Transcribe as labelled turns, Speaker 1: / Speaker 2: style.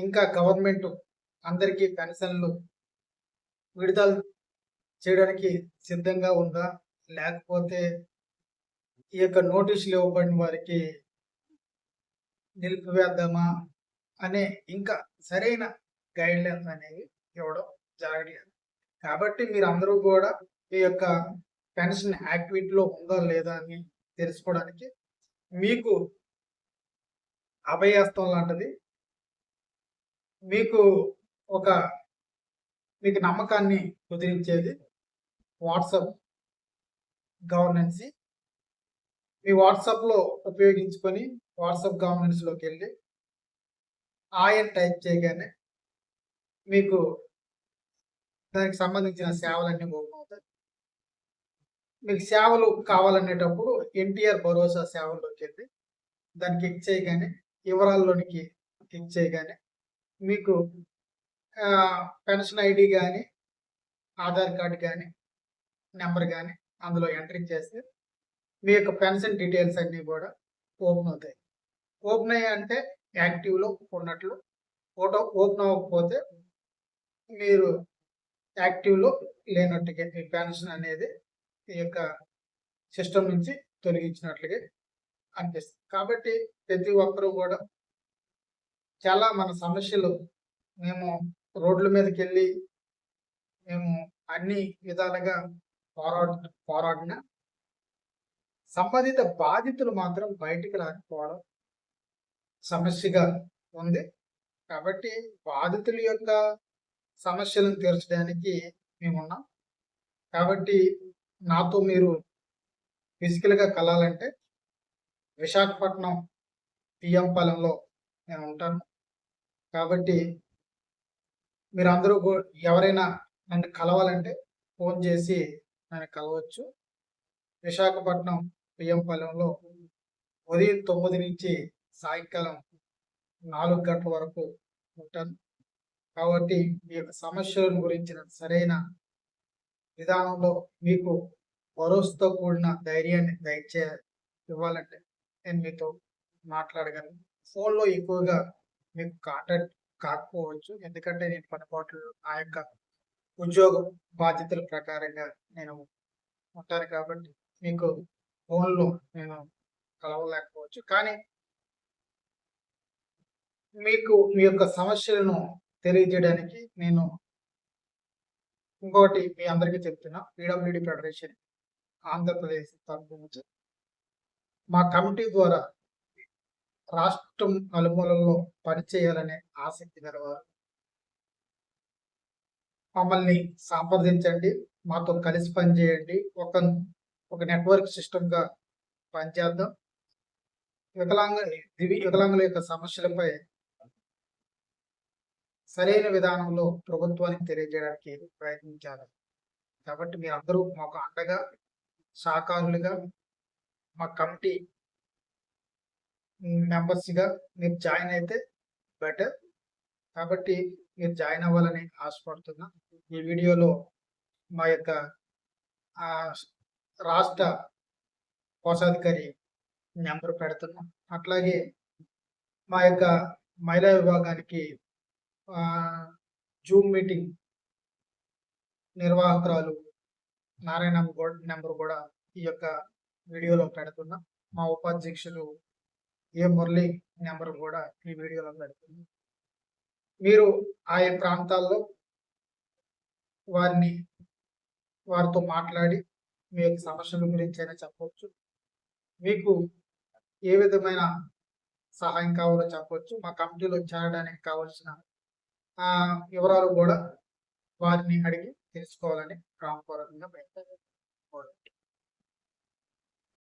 Speaker 1: ఇంకా గవర్నమెంట్ అందరికీ పెన్షన్లు విడుదల చేయడానికి సిద్ధంగా ఉందా? లేకపోతే ఈ యొక్క నోటీసులు ఇవ్వబడిన వారికి నిలిపివేద్దామా అనే ఇంకా సరైన గైడ్ లైన్స్ అనేవి ఇవ్వడం జరగలేదు కాబట్టి మీరు అందరూ కూడా ఈ యొక్క పెన్షన్ యాక్టివిటీలో ఉందా లేదా అని తెలుసుకోవడానికి మీకు అభయస్తం లాంటిది మీకు ఒక మీకు నమ్మకాన్ని కుదిరించేది వాట్సప్ గవర్నెన్స్. మీ వాట్సాప్లో ఉపయోగించుకొని వాట్సాప్ గవర్నెన్స్లోకి వెళ్ళి ఆయన టైప్ చేయగానే మీకు దానికి సంబంధించిన సేవలన్నీ ఓపెన్ అవుతాయి మీకు సేవలు కావాలనేటప్పుడు ఎన్టీఆర్ భరోసా సేవల్లోకి వెళ్ళి దాన్ని క్లిక్ చేయగానే వివరాల్లోనికి క్లిక్ చేయగానే మీకు పెన్షన్ ఐడి కానీ ఆధార్ కార్డు కానీ నెంబర్ కానీ అందులో ఎంట్రీ చేస్తే మీ యొక్క పెన్షన్ డీటెయిల్స్ అన్నీ కూడా ఓపెన్ అవుతాయి. ఓపెన్ అయ్యి అంటే యాక్టివ్లో ఉన్నట్లు ఫోటో ఓపెన్ అవ్వకపోతే మీరు యాక్టివ్లో లేనట్టుగా మీ పెన్షన్ అనేది ఈ యొక్క సిస్టమ్ నుంచి తొలగించినట్లుగా అనిపిస్తుంది. కాబట్టి ప్రతి ఒక్కరూ కూడా చాలా మన సమస్యలు. మేము రోడ్ల మీదకి వెళ్ళి మేము అన్ని విధాలుగా పోరాడ పోరాడిన సంబంధిత బాధితులు మాత్రం బయటికి రాకపోవడం సమస్యగా ఉంది. కాబట్టి బాధితుల యొక్క సమస్యలను తీర్చడానికి మేమున్నాం. కాబట్టి నాతో మీరు ఫిజికల్గా కలాలంటే విశాఖపట్నం పిఎం పాలెంలో నేను ఉంటాను. కాబట్టి మీరందరూ ఎవరైనా నన్ను కలవాలంటే ఫోన్ చేసి నన్ను కలవచ్చు. విశాఖపట్నం పిఎం ఉదయం తొమ్మిది నుంచి సాయంకాలం నాలుగు గంటల వరకు ఉంటాను. కాబట్టి మీ యొక్క సమస్యలను గురించిన సరైన విధానంలో మీకు భరోసాతో కూడిన ధైర్యాన్ని దయచే ఇవ్వాలంటే నేను మీతో మాట్లాడగలను. ఫోన్లో ఎక్కువగా నేను కాంటాక్ట్ కాకపోవచ్చు. ఎందుకంటే నేను పనిపాట్లు ఆ యొక్క ఉద్యోగ బాధ్యతల ప్రకారంగా నేను ఉంటాను కాబట్టి మీకు ఫోన్లో నేను కలవలేకపోవచ్చు. కానీ మీకు మీ యొక్క సమస్యలను తెలియజేయడానికి నేను ఇంకోటి మీ అందరికీ చెప్తున్నా. పీడబ్ల్యూడి ఫెడరేషన్ ఆంధ్రప్రదేశ్ తరఫు మా కమిటీ ద్వారా రాష్ట్రం నలుమూలల్లో పనిచేయాలనే ఆసక్తి గలవారు. మమ్మల్ని సంప్రదించండి మాతో కలిసి పనిచేయండి. ఒక ఒక నెట్వర్క్ సిస్టమ్గా పనిచేద్దాం. వికలాంగ దివి వికలాంగుల యొక్క సమస్యలపై సరైన విధానంలో ప్రభుత్వానికి తెలియజేయడానికి ప్రయత్నించాలి. కాబట్టి మీరందరూ అందరూ మాకు అండగా సహకారులుగా మా కమిటీ మెంబర్స్గా మీరు జాయిన్ అయితే బెటర్ కాబట్టి మీరు జాయిన్ అవ్వాలని ఆశపడుతున్నా. ఈ వీడియోలో మా యొక్క రాష్ట్ర కోశాధికారి నెంబర్ పెడుతున్నాం. అట్లాగే మా యొక్క మహిళా విభాగానికి జూమ్ మీటింగ్ నిర్వాహకురాలు నారాయణ గో నెంబర్ కూడా ఈ యొక్క వీడియోలో పెడుతున్నాం. మా ఉపాధ్యక్షులు ఏ మురళి నెంబర్ కూడా ఈ వీడియోలో పెడుతుంది. మీరు ఆయా ప్రాంతాల్లో వారిని వారితో మాట్లాడి మీ యొక్క సమస్యల గురించి అయినా చెప్పవచ్చు. మీకు ఏ విధమైన సహాయం కావాలో చెప్పవచ్చు. మా కమిటీలో చేరడానికి కావాల్సిన వివరాలు కూడా వారిని అడిగి తెలుసుకోవాలని రామపూర్వకంగా బయట